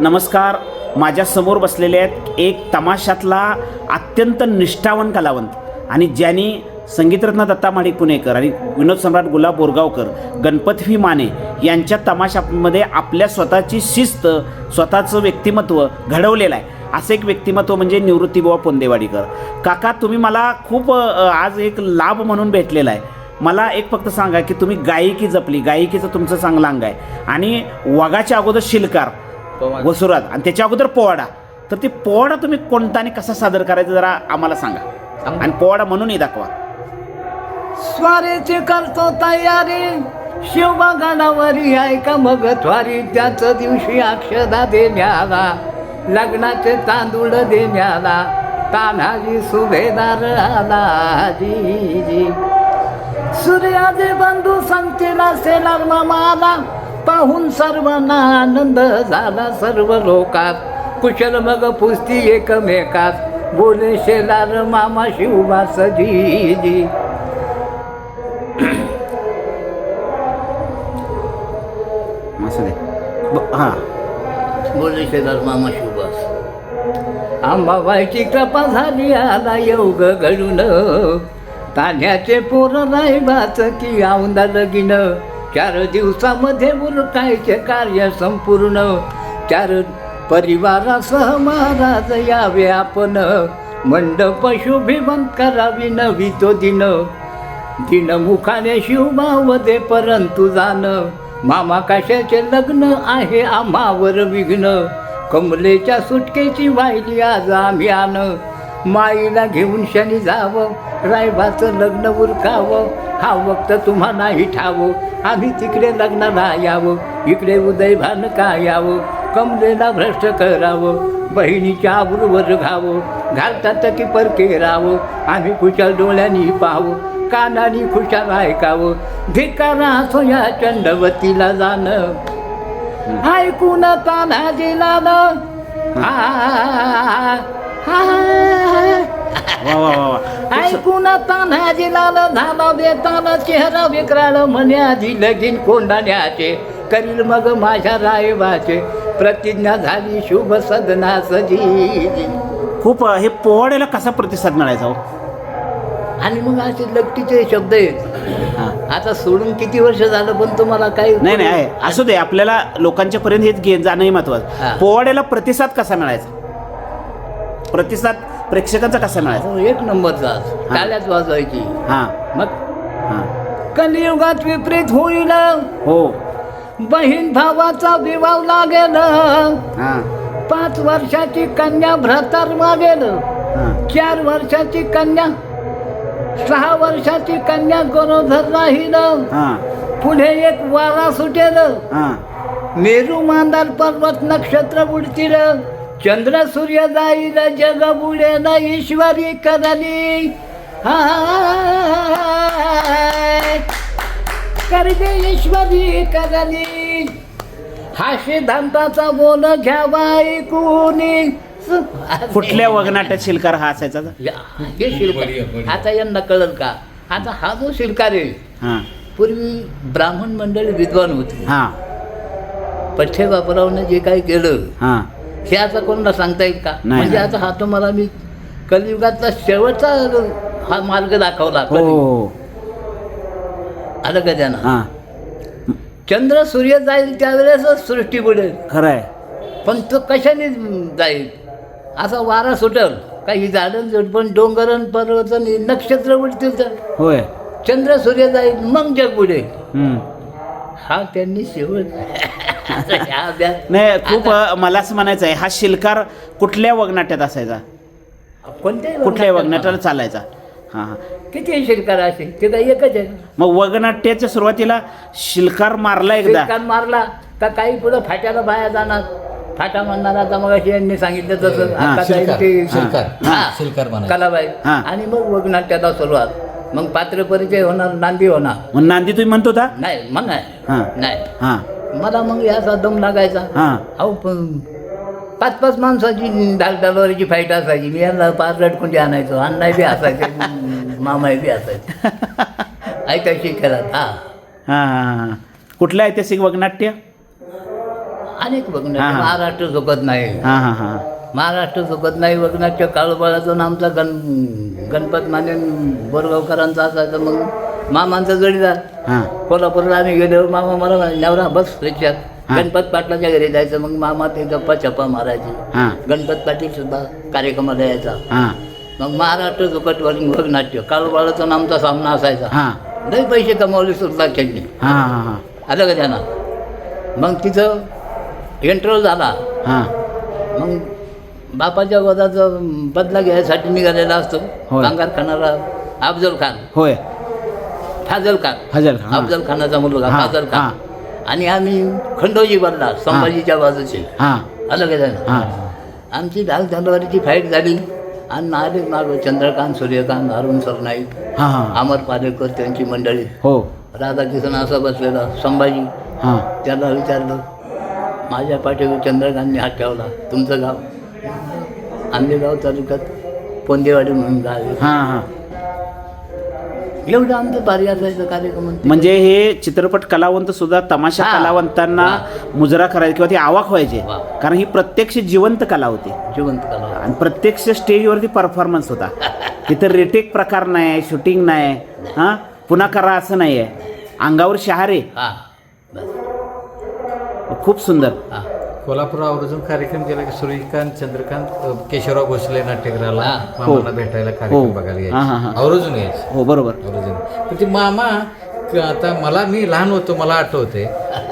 नमस्कार. माझ्यासमोर बसलेले आहेत एक तमाशातला अत्यंत निष्ठावन कलावंत आणि ज्यांनी संगीतरत्न दत्ता माडिक पुणेकर आणि विनोद सम्राट गुलाब बोरगावकर गणपत व्ही माने यांच्या तमाशामध्ये आपल्या स्वतःची शिस्त स्वतःचं व्यक्तिमत्व घडवलेलं आहे. असं एक व्यक्तिमत्व म्हणजे निवृत्तीबुवा पोंदेवाडीकर. काका तुम्ही मला खूप आज एक लाभ म्हणून भेटलेला आहे. मला एक फक्त सांगा की तुम्ही गायकी जपली. गायकीचं तुमचं चांगलं अंग आहे. आणि वगाच्या अगोदर शिलकार. वसुरात आणि त्याच्या अगोदर पोवाडा. तर ते पोवाडा तुम्ही कोणता आणि कसा सादर करायचा जरा आम्हाला सांगा. आणि पोवाडा म्हणूनही दाखवा. स्वारीची करतो तयारी. शिवबागाडावरी ऐका मग त्वारी त्याच दिवशी अक्षदा देण्याला लग्नाचे तांदूळ देण्याला तान्हाजी सुभेदार आला. जी जी सूर्याचे बंधू सांगतील असेल मामाला पाहून सर्वांना आनंद झाला सर्व लोकात. कुशल मग पुस्ती एकमेकात. बोले शेलार मामा शिवबास जी जी असं दे ब- हां. बोले शेलार मामा शिवबास आंबाबाईची कृपा झाली आला योग घडून. तान्याचे पोर राहिबाच की औंदा लगीन. चार दिवसामध्ये उरकायचे कार्य संपूर्ण. चार परिवारासह महाराज यावे आपण. मंडप शुभिवंत करावी नवी तो दिन. दिन मुखाने शिवभावदे परंतु जाण. मामा कशाचे लग्न आहे आम्हावर विघ्न. कमलेच्या सुटकेची वाहिली आज आम्ही आण. माईला घेऊन शनी जावं रायबाचं लग्न उरकावं हा वक्त तुम्हालाही ठावं. आम्ही तिकडे लग्नाला यावं. इकडे उदयभान का यावं? कमलेला भ्रष्ट करावं. बहिणीच्या आबरूवर घावं घालतात की परके राहावं आम्ही खुशाल डोळ्यांनी पाहावं कानानी खुशाल ऐकावं. धिकारा असो या चंडवतीला जाणं. ऐकून ताना जिलान वा वा वा वा. ऐकून ताना जिलाल झाला बेताल चेहरा आधी लगीन कोंडाण्याचे करील मग माझ्या रायबाचे प्रतिज्ञा झाली शुभ सदना सजी खूप हे पोवाड्याला कसा प्रतिसाद मिळायचा हो? आणि मग असे लकटीचे शब्द आहेत. आता सोडून किती वर्ष झालं पण तुम्हाला काही नाही नाही आहे. असू दे आपल्याला लोकांच्या पर्यंत हेच घे जाणंही महत्वाचं. पोवाड्याला प्रतिसाद कसा मिळायचा? प्रतिसाद प्रेक्षकांचा कसा मिळायचा हो, एक नंबरचा टाळ्याच वाजवायची. हां. मग? हां. कलियुगात विपरीत होईल. हो. बहीण भावाचा विवाह लागेल. हां. पाच वर्षाची कन्या भ्रतार मागेल. हां. चार वर्षाची कन्या सहा वर्षाची कन्या गरोदर राहील. हां. पुढे एक वारा सुटेल. हां. मेरू मांदार पर्वत नक्षत्र बुडतील चंद्र सूर्य जाईल जग बुडेल ईश्वरी करली. करते ईश्वरी करली हा सिद्धांताचा बोल घ्यावा ऐकूनी. कुठल्या वगनाट्यात शिलकार हा असायचा? या, हे शिल्पकार आता यांना कळल का? आता हा जो शिल्पकार आहे हां. पूर्वी ब्राह्मण मंडळी विद्वान होते. हां. पठ्ठे बापरावनं जे काही केलं हां. हे आता कोणाला सांगता येईल का? नाही. म्हणजे आता हा तुम्हाला मी कलियुगातला शेवटचा हा मार्ग दाखवला हो. हो आलं का त्यानं? हां. चंद्र सूर्य जाईल त्यावेळेसच सृष्टी बुडेल. खरं आहे पण तो कशाने जाईल? असा वारा सुटल. काही झाडं झुडपण डोंगरन पर्वतन नक्षत्र उडतील तर. होय. चंद्र सूर्य जाईल मग जग बुडेल. हम्म. हा त्यांनी शेवट नाही खूप मला असं म्हणायचं आहे हा शिलकार कुठल्या वगनाट्यात असायचा? कोणत्याही कुठल्या वगनाट्यात? वगनाट्याला चालायचा. हां हां. किती शिल्कार असेल? ते काय एकच आहे. मग वगनाट्याच्या सुरुवातीला शिलकार मारला एकदा. शिल्कार मारला का काही पुढं फाट्याला बाया जाणार? फाटा म्हणणार आता मग अशी यांनी सांगितलं तसं. हा, आता शिल्कार, ते- शिल्कार, हा, शिल्कार म्हणायचं. कलाबाई हा. आणि मग वगनाट्याला सुरुवात. मग पात्र परिचय होणार नांदी होणार. मग नांदी तुम्ही म्हणतो होता? नाही मग हा. नाही नाही. हां. मला मग याचा दम लागायचा. हां. अहो पण पाच पाच माणसाची डाल डालवारीची फाईट असायची. मी यांना पाच रटकुंडी आणायचो. अण्णाही बी असायचे मामाही बी असायचे. ऐकायची खेळात हा. हां कुठलं ऐतिहासिक वगनाट्य? अनेक हा. महाराष्ट्र झोकत नाही. हां हां हां. महाराष्ट्र झोकत नाही बघण्याच्या काळोबाळातून आमचा गण गणपत माने बोरगावकरांचा असायचा मग मामांचा जोडीदार. हां. कोल्हापूरला आम्ही गेल्यावर मामा मला म्हणाले, नवरा बस रिक्षात. हा. गणपत पाटलाच्या घरी जायचं मग मामा ते गप्पा छप्पा मारायचे. हां. गणपत पाटील सुद्धा कार्यक्रमाला यायचा. हां. मग महाराष्ट्र झोकट वग नाट्य काळोबाळाचा आमचा सामना असायचा. हां. लई पैसे कमावले सुद्धा त्यांनी. हां हां हां. आलं का त्यांना? मग तिथं एंट्रोल झाला. हां. मग बापाच्या वदाचा बदला घ्यायसाठी निघालेला असतो. कांगार खाणारा अफजल खान. होय. फाजल खान. फजल हां. अफजल खानाचा मुलगा हा, फाजल खान. आणि आम्ही खंडोजी बदला संभाजीच्या बाजूचे. हां. आलं का हां. आमची ढाल तलवारीची फाईट झाली. आणि आले माग चंद्रकांत सूर्यकांत अरुण सरनाईक हां हां. अमर पालेकर त्यांची मंडळी. हो. राधाकिशन असा बसलेला संभाजी. हां. त्याला विचारलं माझ्या पाठीवर चंद्रकांतने हात ठेवला. तुमचं गाव? आंबेगाव तालुक्यात पोंदेवाडी म्हणून गाव आहे. हां हां. एवढं आमचं भारी असायचं कार्यक्रम म्हणजे हे चित्रपट कलावंत सुद्धा तमाशा हा. कलावंतांना. मुजरा करायचे किंवा ते आवाक व्हायचे. वा. कारण ही प्रत्यक्ष जिवंत कला होती. जिवंत कला आणि प्रत्यक्ष स्टेजवरती परफॉर्मन्स होता. तिथं रिटेक प्रकार नाही शूटिंग नाही हां? पुन्हा करा असं नाही आहे अंगावर शहारे. हा. बस खूप सुंदर. हा. कोल्हापूर आवर्जून कार्यक्रम केला की सूर्यकांत चंद्रकांत केशवराव भोसले नाट्यगृहाला. मामांना हो. भेटायला. कार्यक्रम बघायला हा, हा, यायचे. हा. आवर्जून यायचे. हो बरोबर. आवर्जून. पण ते मामा आता मला मी लहान होतो मला आठवते.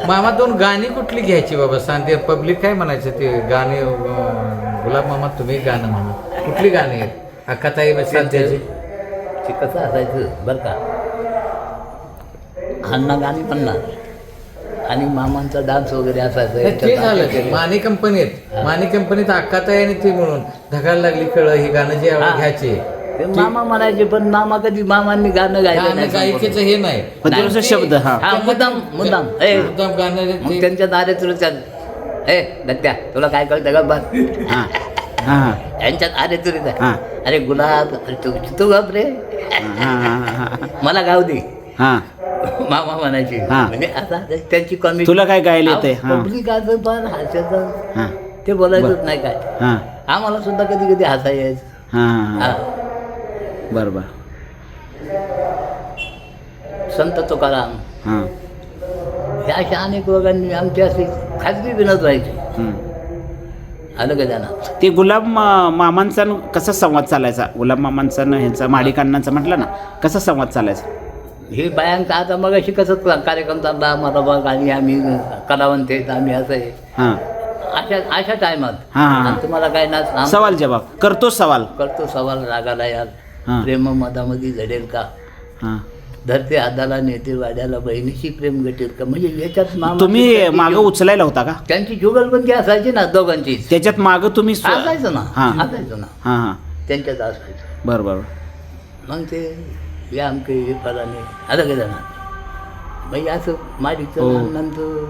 मामा दोन गाणी कुठली घ्यायची बाबा? सांगते पब्लिक काय म्हणायचं ते? गाणे गुलाब मामा तुम्ही गाणं म्हणा. कुठली गाणी आहेत? अक्काताई ते कसं असायचं बरं का? अण्णा गाणी म्हणणार. आणि मामांचा डान्स वगैरे असायचं ते झालं ते माने कंपनीत माने कंपनीत अक्काताई आणि ती म्हणून. ढगायला लागली कळ ही गाणं जे. घ्यायचे. ते मामा म्हणायचे पण मामा कधी मामांनी गाणं गायलं नाही गायकीचं. हे नाही. पण ते नुसतं शब्द हा. हा मुद्दाम मुद्दाम. ए. मुद्दाम गाणं मग ते- त्यांच्या दारे तुला ए दत्त्या तुला काय कळतं का बस. हां. हां यांच्यात अरे तुरी हा. अरे गुलाब अरे तू तू घाब रे. हां हां हां. मला गाव दे. हां. मामा म्हणायची हा. म्हणजे आता त्यांची कमी तुला काय गायला येतंय? हा. पब्लिक पण हसायचं हां. ते बोलायचंच नाही काय. हां. आम्हाला सुद्धा कधी कधी हसा यायचं हां. हां. हा. बरं बरं. संत तुकाराम. हां. अशा अनेक लोकांनी आमची असे खाजगी विनोद व्हायचे हं. आलं का त्यांना? ते गुलाब मा- मामांचा न कसा संवाद चालायचा? गुलाब मामांचा न ह्यांचा माडिकांनाचा म्हटलं ना कसा संवाद चालायचा? हे बायांचा आता मग अशी कसं कार्यक्रम चालला आम्हाला बघ आणि आम्ही कलावंत आहेत आम्ही असं आहे हां. अशा अशा टायमात. हा, हा, हा. आणि तुम्हाला काय ना आम- सवाल जवाब करतो सवाल. करतो सवाल रागाला याल. हा. प्रेम मधामध्ये झडेल का? हां. धरते हाताला नेते वाड्याला बहिणीशी प्रेम घटेल का? म्हणजे याच्यात तुम्ही मागं उचलायला होता का? त्यांची जुगलबंदी असायची ना दोघांची. त्याच्यात मागं तुम्ही स्व- असायचं ना. हां. असायचं ना. हां हां. त्यांच्यात असायचं. बरं बरं. मग ते या आमके हे फलाने. आलं का त्यांना म्हणजे असं माडिकचं हो. नंतर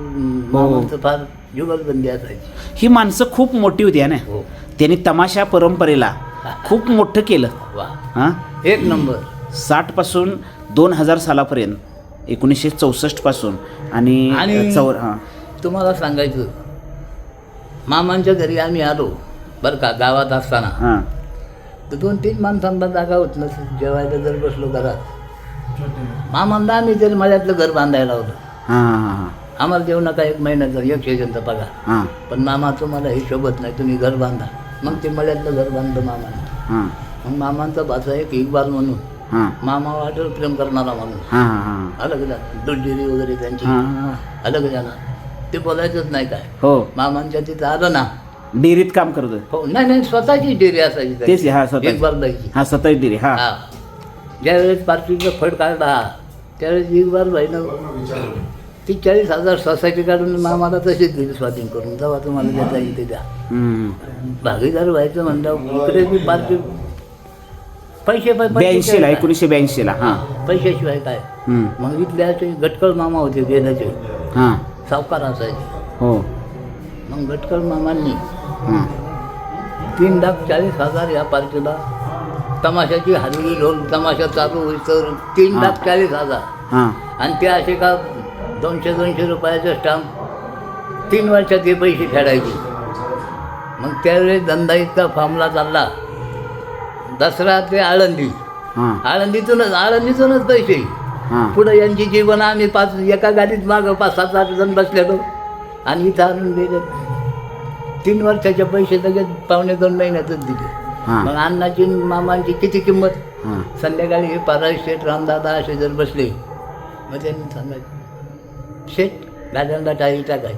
मामांचं फार जुगलबंदी असायची. ही माणसं खूप मोठी होती है ना? हो. त्यांनी तमाशा परंपरेला खूप मोठं केलं. वा. हां? एक नंबर. साठपासून दोन हजार सालापर्यंत एकोणीसशे चौसष्टपासून आणि आणि- चौ हां. तुम्हाला सांगायचं मामांच्या घरी आम्ही आलो बरं का गावात असताना. हां. तर दोन तीन माणसांना जागा होत नसेल जेवायला जर बसलो घरात. मामांना आम्ही तरी माझ्यातलं घर बांधायला होतं आम्हाला देऊ नका एक महिन्याचा एक शेजनचा पगार हां. पण मामा तुम्हाला हे शोभत नाही तुम्ही घर बांधा. मग ते मळ्यातलं घर बांधलं मामाने. मग मामांचा भाचा एक इकबाल म्हणून. हां. मामा वाटेल प्रेम करणारा म्हणून अलग जा दुडजिरी वगैरे त्यांची. अलग जाणार ते बोलायचंच नाही काय. हो. मामांच्या तिथं आलं ना डेअरीत काम करतोय हो नाही नाही स्वतःची डेअरी असायची त्यांची. तेच हा स्वतः हा सताईस डेअरी हा. हा. ज्यावेळेस पार्टीचा फड काढला त्यावेळेस इकबाल बाईनं ती चाळीस हजार सोसायटी काढून मामाला तशीच दिली स्वाधीन करून. जेव्हा तुम्हाला देता येईल ते द्या. हम्म. भागीदार व्हायचं म्हणलं इकडे बी पार्टी पैसे पै- पैसे ब्याऐंशीला काय? एकोणीसशे ब्याऐंशीला हां. पैशाशिवाय काय? हम्म. मग इथल्या ते गटकळ मामा होते गेल्याचे. हां. सावकार असायचे. हो. मग गटकळ मामांनी हां. तीन लाख चाळीस हजार या पार्टीला तमाशाची हलगी ढोल तमाशा चालू होईल तर तीन हा. लाख चाळीस हजार. हां. आणि ते असे का दोनशे दोनशे रुपयाचे स्टाम्प तीन वर्षात हे पैसे फेडायचे. मग त्यावेळेस धंदा इतका फांबला चालला. दसरा ते आळंदी. हां. आळंदीतूनच आळंदीतूनच पैसे. हां. पुढं यांची जीवन आम्ही पाच एका गाडीत मागं पाच सात आठ जण बसलेलो. आणि इथं आणून दिले. तीन वर्षाचे पैसे लगेच पावणे दोन महिन्यातच दिले. हां. मग अण्णाची आणि मामांची किती किंमत? हां. संध्याकाळी हे पारा शेठ रामदादा असे जर बसले मग त्यांनी सांगायचं शेठ गाड्यांना टायर टाकाय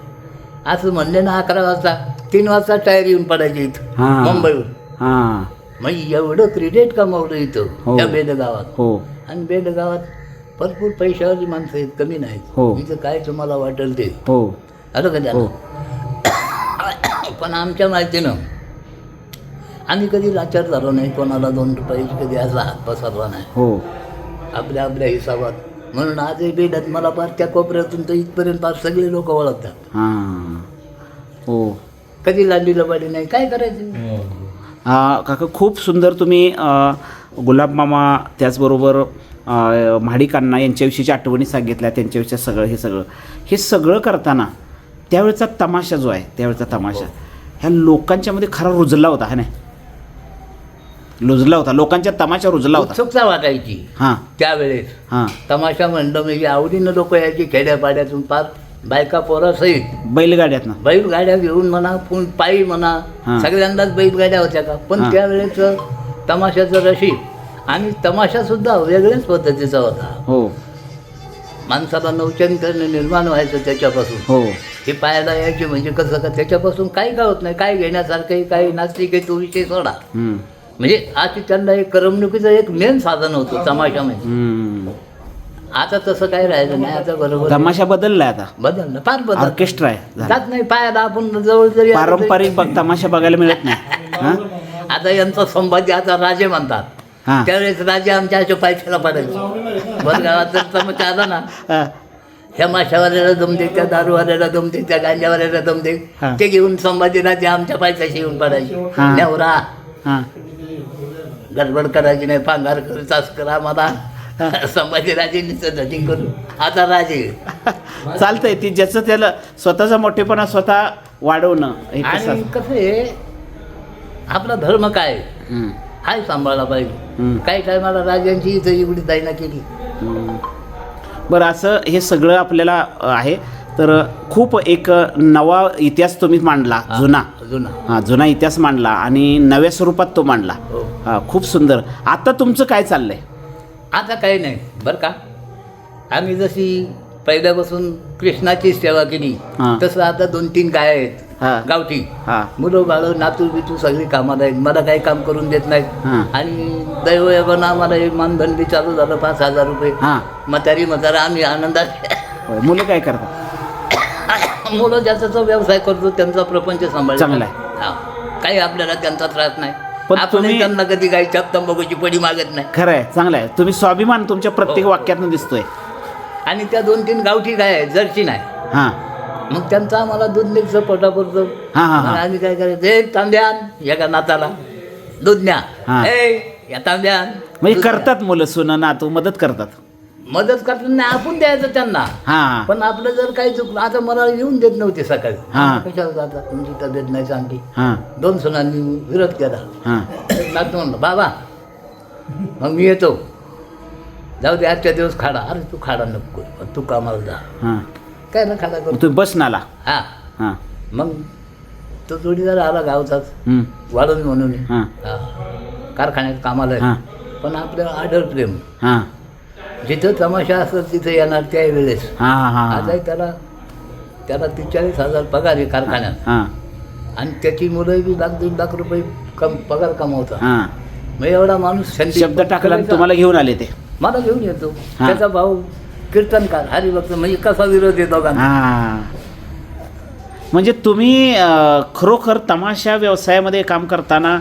असं म्हणले ना अकरा वाजता. तीन वाजता टायर येऊन पडायचे इथं हां. मुंबईहून. हां. मग एवढं क्रेडिट कमावलं इथं हो. त्या बेदगावात हो. आणि बेदगावात भरपूर पैशावाली माणसं आहेत कमी नाहीत. हो. इथं काय तुम्हाला वाटेल ते? हो. आलं का हो. त्याला पण आमच्या माहितीनं आम्ही कधी लाचार झालो नाही कोणाला दोन रुपयाची कधी असा हात पसरला नाही. हो. आपल्या आपल्या हिसाबात. म्हणून आजही बेडत मला पार त्या कोपऱ्यातून तर इथपर्यंत पार सगळे लोक ओळखतात. हां. हो. कधी लांडी लबाडी नाही काय करायचं? आ, काका खूप सुंदर तुम्ही अ, गुलाब मामा त्याचबरोबर अ, महाडिकांना यांच्याविषयीच्या आठवणी सांगितल्या त्यांच्याविषयी सगळं हे सगळं. हे सगळं करताना त्यावेळचा तमाशा जो आहे त्यावेळचा तमाशा. ह्या लोकांच्यामध्ये खरा रुजला होता हा नाही रुजला होता. लोकांच्या तमाशा रुजला होता. उत्सुकता वाटायची. हां. त्यावेळेस हां. तमाशा म्हणलं म्हणजे आवडीनं लोक यायची खेड्यापाड्यातून पार. बायका पोरासहित बैलगाड्यातनं बैलगाड्या घेऊन म्हणा पुन पायी म्हणा. सगळ्यांनाच बैलगाड्या होत्या का? पण. त्यावेळेस तमाशाचं रशीद आणि तमाशासुद्धा वेगळ्याच पद्धतीचा होता. हो. माणसाला नवचैतन्य निर्माण व्हायचं त्याच्यापासून. हो. हे पायाला यायचे म्हणजे कसं का त्याच्यापासून काही का होत नाही काय घेण्यासारखं काही नास्तिक आहे तो विषय सोडा. म्हणजे आज त्यांना एक करमणुकीचं एक मेन साधन होतं तमाशामध्ये हम्म. आता तसं काही राहिलं नाही आता बरोबर. तमाशा बदललाय आता. बदललं फार बदल ऑर्केस्ट्रा आहे. जात नाही पायाला आपण जवळ जरी तरी- पारंपरिक बघ तमाशा बघायला मिळत नाही. हां? आता यांचा संभाजी आता राजे म्हणतात. त्यावेळेस राजे आमच्या पायथ्याला पडायचे. बदगावात जर तमाशा आला ना. ह्या माशावाल्याला दम दे त्या दारूवाल्याला दम दे त्या गांजावाल्याला दम दे. हा. ते घेऊन संभाजीराजे आमच्या पायथ्याशी येऊन पडायचे. हा. नेवरा. हां. गडबड करायची नाही पांघार कर तास करा मला संभाजीराजेंनीच धटिंग करू आता राजे. चालतंय ती ज्याचं त्याला स्वतःचा मोठेपणा स्वतः वाढवणं हे कसं आणि कसं आहे आपला धर्म काय? हम्म, हाय सांभाळला हम्म. पाहिजे काही टायमाला राजांची इथं एवढी दायना केली. हम्म. बरं असं हे सगळं आपल्याला आहे. तर खूप एक नवा इतिहास तुम्ही मांडला जुना. जुना. हा जुना इतिहास मांडला आणि नव्या स्वरूपात तो मांडला. हो. हा खूप सुंदर. आता तुमचं काय चाललंय? आता काही नाही बरं का? आम्ही जशी पहिल्यापासून कृष्णाची सेवा केली हां. तसं आता दोन तीन गाय हां. गावठी. हा. मुलं बाळ नातू बितू सगळी कामाला आहेत. मला काही काम करून देत नाहीत. आणि दैवयोगानं आम्हाला एक मानधन बी चालू झालं पाच हजार रुपये. हां. म्हातारी म्हातारा आम्ही आनंदात. होय मुलं काय करतात? मुलं ज्याचा व्यवसाय करतो त्यांचा प्रपंच सांभाळ चांगला काही आपल्याला त्यांचा त्रास नाही. पण आपण तुम्ही- त्यांना कधी काही चप तंबाखूची पडी मागत नाही. खरं आहे चांगलं आहे. तुम्ही स्वाभिमान तुमच्या प्रत्येक हो. वाक्यातनं दिसतोय. आणि त्या दोन तीन गावठी गाय आहेत जर्सी नाही. हां. मग त्यांचं आम्हाला दूध निघतं पोटापुरतं. हां, हां, हां. मग आम्ही काय करायचं? हे तांब्यान एका नाताला. दूध न्या. हां. ए या तांब्यान. म्हणजे करतात मुलं सुनं नातू मदत करतात. मदत करताना नाही आपण द्यायचं त्यांना. हां. पण आपलं जर काही चुकलं आता मला येऊन देत नव्हते सकाळी. हां. कशाला जातात तुमची तब्येत नाही चांगली. हां. दोन सुनांनी विरोध केला. हां. नातू म्हणलं बाबा मग मी येतो. जाऊ दे आजच्या दिवस खाडा. अरे तू खाडा नको करू. तू कामाला जा. हां. काय ना खाडा करू? मग तुम्ही बस नाला हा. हां. मग तो जोडीदार आला गावचाच. वाढून म्हणून. हां. हा. कारखान्यात कामाला आहे. हां. पण आपलं आढळ प्रेम. हां. जिथं तमाशा असत तिथं येणार त्यावेळेस हां हां हां. आजही त्याला त्याला त्रेचाळीस हजार पगार आहे कारखान्यात. हां. आणि त्याची मुलं बी लाख दीड लाख रुपये कम पगार कमवतात. हां. मग एवढा माणूस संधी शब्द टाकला आणि तुम्हाला घेऊन आले ते. मला घेऊन येतो. त्याचा भाऊ कीर्तनकार हरिभक्त म्हणजे कसा विरोध आहे दोघांना? हां. म्हणजे तुम्ही अं, खरोखर तमाशा व्यवसायामध्ये काम करताना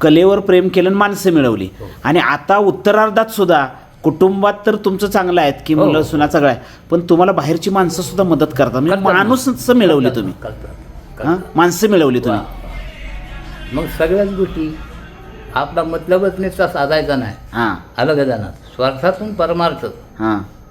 कलेवर प्रेम केलं आणि माणसं मिळवली. आणि आता उत्तरार्धात सुद्धा कुटुंबात तर तुमचं चांगलं आहेत की हो. मुलं सुना सगळं आहे. पण तुम्हाला बाहेरची माणसं सुद्धा मदत करतात. म्हणजे करतात. माणूस मिळवली तुम्ही. करतात हां? माणसं मिळवली तुम्ही. मग सगळ्याच गोष्टी आपला मतलबच नुसता साधायचा नाही. हां. का जाणार स्वार्थातून परमार्थ. हां.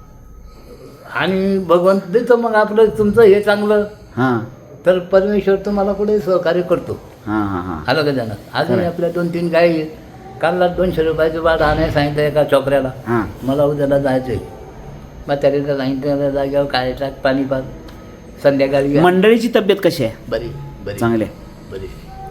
आणि भगवंत देतो मग आपलं तुमचं हे चांगलं. हां. तर परमेश्वर तुम्हाला कुठे सहकार्य करतो. हां हां हां. आलं का त्यानं अजून आपल्या दोन तीन गायी आहेत. कालला दोनशे रुपयाचं भाडं आणायला सांगितलं एका चोकऱ्याला हां. मला उद्याला जायचं आहे मग त्याला सांगितलं जाग्यावर काय टाक पाणी पाक संध्याकाळी या. मंडळीची तब्येत कशी आहे? बरी बरी. चांगली आहे. बरी.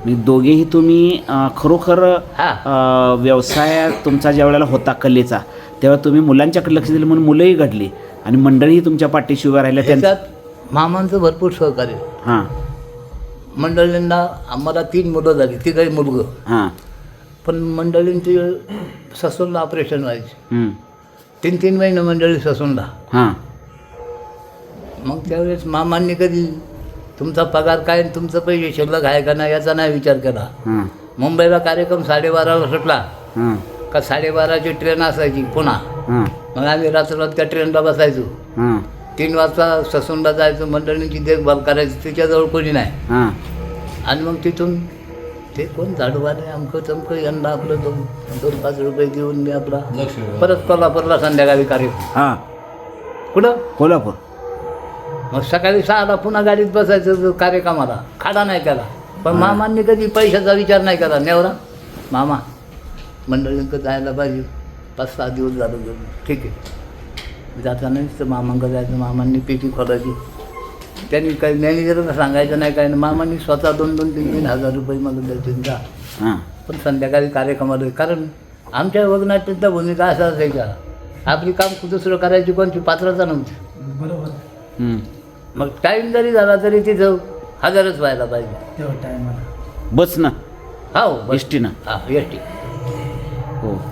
मी दोघेही तुम्ही अं, खरोखर हा. अं, व्यवसाय तुमचा ज्या वेळेला होता कलेचा तेव्हा तुम्ही मुलांच्याकडे लक्ष दिलं म्हणून मुलंही घडली. आणि मंडळीही तुमच्या पाठीशी उभ्या राहिल्या त्यांचं त्याच्यात मामांचं भरपूर सहकार्य. हां. मंडळींना आम्हाला तीन मुलं झाली तिघही मुलगं. हां. पण मंडळींची ससूनला ऑपरेशन व्हायचे. हं, तीन तीन महिने मंडळी ससूनला हां. मग त्यावेळेस मामांनी कधी तुमचा पगार काय आणि तुमचं पैसे शिल्लक आहे का नाही याचा नाही विचार केला. हां. मुंबईला कार्यक्रम साडेबाराला सुटला. हां. का साडेबाराची ट्रेन असायची पुन्हा. हां. मग आम्ही रात्ररात त्या ट्रेनला बसायचो. हां. तीन वाजता ससूनला जायचो मंडळींची देखभाल करायची तिच्याजवळ कोणी नाही. हां. आणि मग तिथून ते कोण झाडूवाले? अमकं चमकं यांना आपलं दोन दोन पाच रुपये देऊन मी आपला. परत कोल्हापूरला संध्याकाळी कार्यक्रम हां. कुठं? कोल्हापूर. मग सकाळी सहाला पुन्हा गाडीत बसायचं कार्यक्रमाला. खाडा नाही केला पण मामांनी कधी पैशाचा विचार नाही केला. नेवरा मामा मंडळींक जायला पाहिजे. पाच सहा दिवस झालं गेलो. ठीक आहे. जातानाच तर मामांक जायचं मामांनी पेटी खोलायची. त्यांनी काही मॅनेजरला सांगायचं नाही काय नाही मामांनी स्वतः दोन दोन तीन तीन हजार रुपये मला द्यायचे जा. हां. पण संध्याकाळी कार्यक्रमाला कारण आमच्या वगनाट्याच्या भूमिका असा असायच्या आपली काम दुसरं करायची कोणती पात्रता नव्हती. हं. मग टाईम जरी झाला तरी तिथं हजरच व्हायला पाहिजे. बस ना. हो बस. एस टीनं हा एस टी. हो.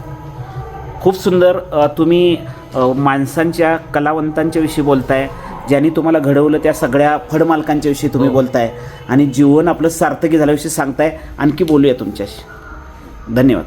खूप सुंदर तुम्ही माणसांच्या कलावंतांच्या विषयी बोलताय ज्यांनी तुम्हाला घडवलं त्या सगळ्या फडमालकांच्या विषयी तुम्ही बोलताय आणि जीवन आपलं सार्थकी झाल्याविषयी सांगताय. आणखी बोलूया तुमच्याशी. धन्यवाद.